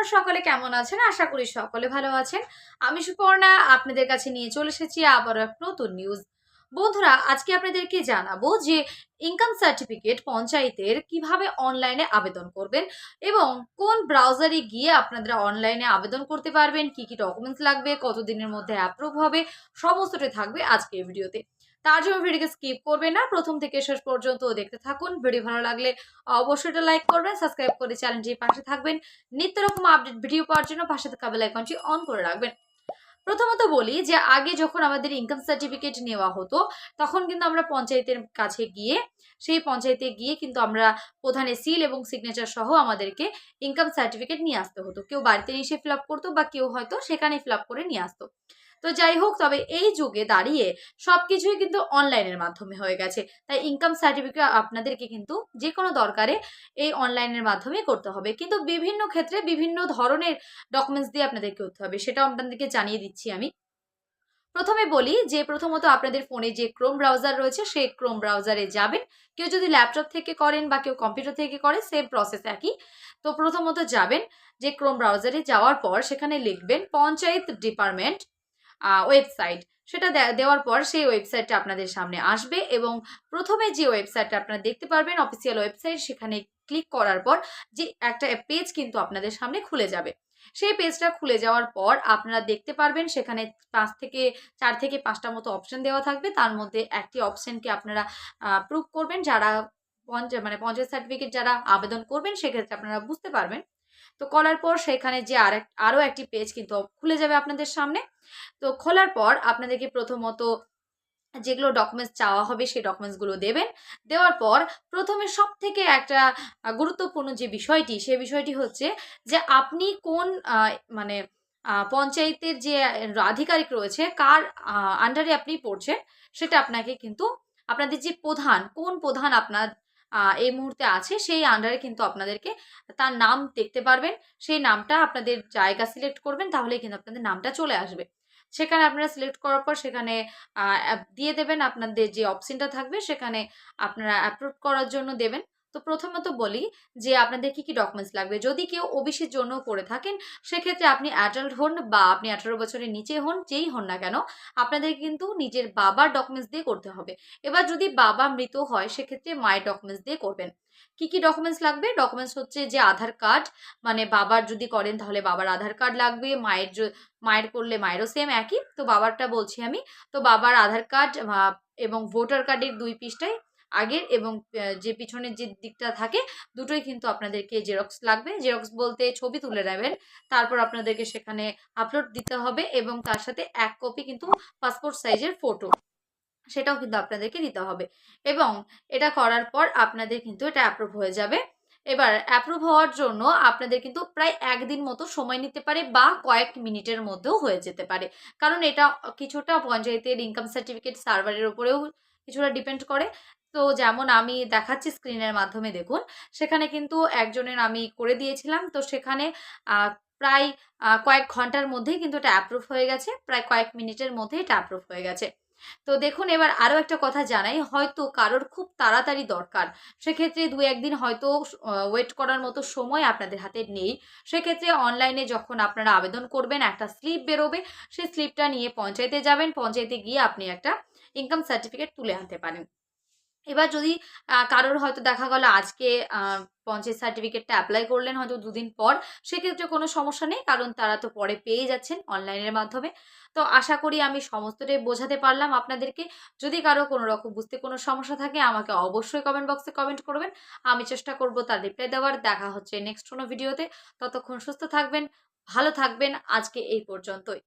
আপনারা সকলে কেমন আছেন? আশা করি সকলে ভালো আছেন। আমি সুপর্ণা, আপনাদের কাছে নিয়ে চলে এসেছি আবারও এক নতুন নিউজ বন্ধুরা, আজকে আপনাদেরকে জানাব যে ইনকাম সার্টিফিকেট পঞ্চায়েতের কীভাবে অনলাইনে আবেদন করবেন এবং কোন ব্রাউজারে গিয়ে আপনারা অনলাইনে আবেদন করতে পারবেন, কি কি ডকুমেন্টস লাগবে কত দিনের মধ্যে অ্যাপ্রুভ হবে সমস্তটাই থাকবে আজকের ভিডিওতে তার জন্য ভিডিওকে স্কিপ করবেন না। প্রথম থেকে শেষ পর্যন্ত দেখতে থাকুন। ভিডিও ভালো লাগলে অবশ্যই এটা লাইক করবেন, সাবস্ক্রাইব করে চ্যানেলটির পাশে থাকবেন। নিত্য রকম আপডেট ভিডিও পাওয়ার জন্য পাশে থাকা বেল আইকনটি অন করে রাখবেন। প্রথমত বলি যে, আগে যখন আমাদের ইনকাম সার্টিফিকেট নেওয়া হতো, তখন কিন্তু আমরা পঞ্চায়েতের কাছে গিয়ে, সেই পঞ্চায়েতে গিয়ে কিন্তু আমরা প্রধানের সিল এবং সিগনেচার সহ আমাদেরকে ইনকাম সার্টিফিকেট নিয়ে আসতে হতো। কেউ বাড়িতে এসে ফিল আপ করতো বা কেউ হয়তো সেখানে ফিল আপ করে নিয়ে আসতো। তো যাই হোক, তবে এই যুগে দাঁড়িয়ে সব কিছুই কিন্তু অনলাইনের মাধ্যমে হয়ে গেছে। তাই ইনকাম সার্টিফিকেট আপনাদেরকে কিন্তু যে কোনো দরকারে এই অনলাইনের মাধ্যমে করতে হবে। কিন্তু বিভিন্ন ক্ষেত্রে বিভিন্ন ধরনের ডকুমেন্টস দিয়ে আপনাদেরকে করতে হবে, সেটাও আপনাদেরকে জানিয়ে দিচ্ছি আমি। প্রথমে বলি যে, প্রথমত আপনাদের ফোনে যে ক্রোম ব্রাউজার রয়েছে, সেই ক্রোম ব্রাউজারে যাবেন। কেউ যদি ল্যাপটপ থেকে করেন বা কেউ কম্পিউটার থেকে করে সেম প্রসেস একই। তো প্রথমত যাবেন যে ক্রোম ব্রাউজারে যাওয়ার পর সেখানে লিখবেন পঞ্চায়েত ডিপার্টমেন্ট ওয়েবসাইট সেটা দেওয়ার পর সেই ওয়েবসাইটটা আপনাদের সামনে আসবে এবং প্রথমে যে ওয়েবসাইটটা আপনারা দেখতে পারবেন অফিসিয়াল ওয়েবসাইট সেখানে ক্লিক করার পর যে একটা পেজ কিন্তু আপনাদের সামনে খুলে যাবে। সেই পেজটা খুলে যাওয়ার পর আপনারা দেখতে পারবেন সেখানে পাঁচ থেকে, চার থেকে পাঁচটা মতো অপশন দেওয়া থাকবে। তার মধ্যে একটি অপশনকে আপনারা প্রুভ করবেন। যারা পঞ্চায়েত মানে পঞ্চায়েত সার্টিফিকেট যারা আবেদন করবেন, সেক্ষেত্রে আপনারা বুঝতে পারবেন। তো করার পর সেখানে যে আর আরও একটি পেজ কিন্তু খুলে যাবে আপনাদের সামনে। তো খোলার পর আপনাদেরকে প্রথমত যেগুলো ডকুমেন্টস চাওয়া হবে সেই ডকুমেন্টসগুলো দেবেন। দেওয়ার পর প্রথমে সব থেকে একটা গুরুত্বপূর্ণ যে বিষয়টি সে বিষয়টি হচ্ছে যে আপনি কোন মানে পঞ্চায়েতের যে আধিকারিক রয়েছে, কার আন্ডারে আপনি পড়ছেন, সেটা আপনাকে কিন্তু আপনাদের যে প্রধান, কোন প্রধান আপনার এই মুহূর্তে আছে, সেই আন্ডারে কিন্তু আপনাদেরকে তার নাম দেখতে পারবেন। সেই নামটা আপনাদের জায়গা সিলেক্ট করবেন তাহলে কিন্তু আপনাদের নামটা চলে আসবে। সেখানে আপনারা সিলেক্ট করার পর সেখানে দিয়ে দেবেন। আপনাদের যে অপশনটা থাকবে সেখানে আপনারা অ্যাপ্রুভ করার জন্য দেবেন। তো প্রথমত বলি যে আপনাদের কি কি ডকুমেন্টস লাগবে? যদি কেউ ওবিসির জন্য করে থাকেন, সেক্ষেত্রে আপনি অ্যাডাল্ট হন বা আপনি আঠারো বছরের নিচে হন, যেই হন না কেন, আপনাদের কিন্তু নিজের বাবার ডকুমেন্টস দিয়ে করতে হবে। এবার যদি বাবা মৃত হয়, সেক্ষেত্রে মায়ের ডকুমেন্টস দিয়ে করবেন। কি কি ডকুমেন্টস লাগবে? ডকুমেন্টস হচ্ছে যে আধার কার্ড মানে বাবার যদি করেন তাহলে বাবার আধার কার্ড লাগবে, মায়ের মায়ের করলে মায়েরও সেম একই। তো বাবারটা বলছি আমি, তো বাবার আধার কার্ড এবং ভোটার কার্ডের দুই পিসটাই আগের এবং যে পিছনের যে দিকটা থাকে, দুটোই কিন্তু আপনাদেরকে জেরক্স লাগবে। জেরক্স বলতে ছবি তুলে নেবেন, তারপর আপনাদেরকে সেখানে আপলোড দিতে হবে এবং তার সাথে এক কপি কিন্তু পাসপোর্ট সাইজের ফটো সেটাও কিন্তু আপনাদেরকে দিতে হবে। এবং এটা করার পর আপনাদের কিন্তু এটা অ্যাপ্রুভ হয়ে যাবে। এবার অ্যাপ্রুভ হওয়ার জন্য আপনাদের কিন্তু প্রায় একদিন মতো সময় নিতে পারে বা কয়েক মিনিটের মধ্যেও হয়ে যেতে পারে। কারণ এটা কিছুটা পঞ্চায়েতের ইনকাম সার্টিফিকেট সার্ভারের উপরেও কিছুটা ডিপেন্ড করে। তো যেমন আমি দেখাচ্ছি স্ক্রিনের মাধ্যমে দেখুন, সেখানে কিন্তু একজনের আমি করে দিয়েছিলাম। তো সেখানে প্রায় কয়েক ঘণ্টার মধ্যেই কিন্তু এটা অ্যাপ্রুভ হয়ে গেছে, প্রায় কয়েক মিনিটের মধ্যেই এটা অ্যাপ্রুভ হয়ে গেছে। তো দেখুন, এবার আরও একটা কথা জানাই, হয়তো কারোর খুব তাড়াতাড়ি দরকার, সেক্ষেত্রে দু একদিন হয়তো ওয়েট করার মতো সময় আপনাদের হাতে নেই। সেক্ষেত্রে অনলাইনে যখন আপনারা আবেদন করবেন, একটা স্লিপ বেরোবে, সেই স্লিপটা নিয়ে পঞ্চায়েতে যাবেন, পঞ্চায়েতে গিয়ে আপনি একটা ইনকাম সার্টিফিকেট তুলে আনতে পারেন। এবার যদি কারোর হয়তো দেখা গেল আজকে পঞ্চায়েত সার্টিফিকেটটা অ্যাপ্লাই করলেন হয়তো দুদিন পর, সেক্ষেত্রে কোনো সমস্যা নেই, কারণ তারা তো পরে পেয়ে যাচ্ছেন অনলাইনের মাধ্যমে। তো আশা করি আমি সমস্তটাই বোঝাতে পারলাম আপনাদেরকে। যদি কারও কোনো রকম বুঝতে কোনো সমস্যা থাকে, আমাকে অবশ্যই কমেন্ট বক্সে কমেন্ট করবেন। আমি চেষ্টা করব তার রিপ্লাই দেওয়ার। দেখা হচ্ছে নেক্সট কোনো ভিডিওতে ততক্ষণ সুস্থ থাকবেন, ভালো থাকবেন। আজকে এই পর্যন্তই।